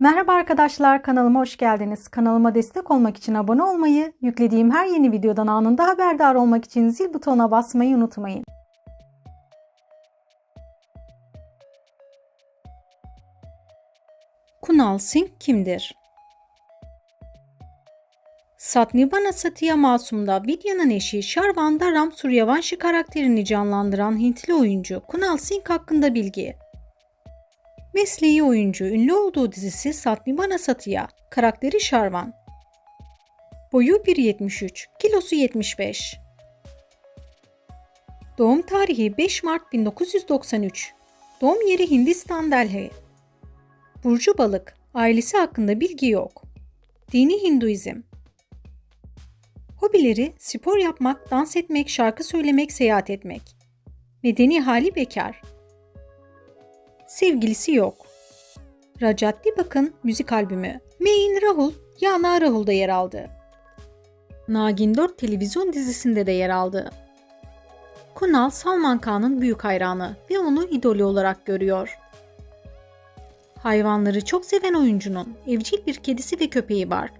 Merhaba arkadaşlar kanalıma hoş geldiniz. Kanalıma destek olmak için abone olmayı, yüklediğim her yeni videodan anında haberdar olmak için zil butonuna basmayı unutmayın. Kunal Singh kimdir? Satnibana Satya Masum'da Vidya'nın eşi Sharvanda Ram Suryavanshi karakterini canlandıran Hintli oyuncu Kunal Singh hakkında bilgi. Mesleği oyuncu, ünlü olduğu dizisi Satnibana Satya, karakteri Sharvan. Boyu 1.73, kilosu 75. Doğum tarihi 5 Mart 1993. Doğum yeri Hindistan Delhi. Burcu balık, ailesi hakkında bilgi yok. Dini Hinduizm. Hobileri spor yapmak, dans etmek, şarkı söylemek, seyahat etmek. Medeni hali bekar. Sevgilisi yok. Rajat Dibak'ın müzik albümü Mein Rahul, Yana Rahul'da yer aldı. Nagin 4 televizyon dizisinde de yer aldı. Kunal Salman Khan'ın büyük hayranı ve onu idolü olarak görüyor. Hayvanları çok seven oyuncunun evcil bir kedisi ve köpeği var.